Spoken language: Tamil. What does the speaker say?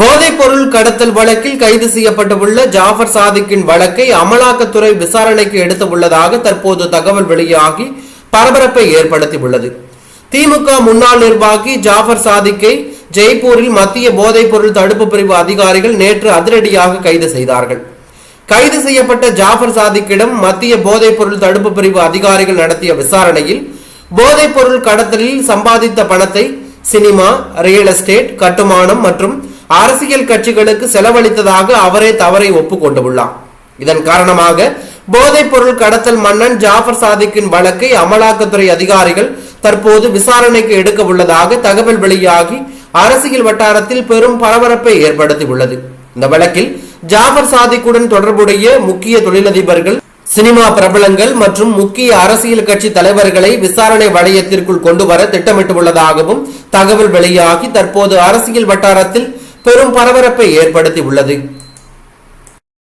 போதைப் பொருள் கடத்தல் வழக்கில் கைது செய்யப்பட்டுள்ள ஜாஃபர் சாதிக்கின் வழக்கை அமலாக்கத்துறை விசாரணைக்கு எடுத்து உள்ளதாக தற்போது தகவல் வெளியாகி பரபரப்பை ஏற்படுத்தியுள்ளது. திமுக முன்னாள் நிர்வாகி ஜாஃபர் சாதிக்கை ஜெய்ப்பூரில் மத்திய போதைப் பொருள் தடுப்பு பிரிவு அதிகாரிகள் நேற்று அதிரடியாக கைது செய்தார்கள். கைது செய்யப்பட்ட ஜாஃபர் சாதிக்கிடம் மத்திய போதைப் பொருள் தடுப்பு பிரிவு அதிகாரிகள் நடத்திய விசாரணையில் போதைப் பொருள் கடத்தலில் சம்பாதித்த பணத்தை சினிமா ரியல் எஸ்டேட் கட்டுமானம் மற்றும் அரசியல் கட்சிகளுக்கு செலவழித்ததாக அவரே தவறை ஒப்புக்கொண்டுள்ளார். இதன் காரணமாக போதைப் பொருள் கடத்தல் மன்னன் ஜாஃபர் சாதிக்கின் வழக்கை அமலாக்கத்துறை அதிகாரிகள் தற்போது விசாரணைக்கு எடுக்க உள்ளதாக தகவல் வெளியாகி அரசியல் வட்டாரத்தில் பெரும் பரபரப்பை ஏற்படுத்தியுள்ளது. இந்த வழக்கில் ஜாஃபர் சாதிக்குடன் தொடர்புடைய முக்கிய தொழிலதிபர்கள் சினிமா பிரபலங்கள் மற்றும் முக்கிய அரசியல் கட்சி தலைவர்களை விசாரணை வளையத்திற்குள் கொண்டு வர திட்டமிட்டுள்ளதாகவும் தகவல் வெளியாகி தற்போது அரசியல் வட்டாரத்தில் பெரும் பரபரப்பை ஏற்படுத்தி உள்ளது.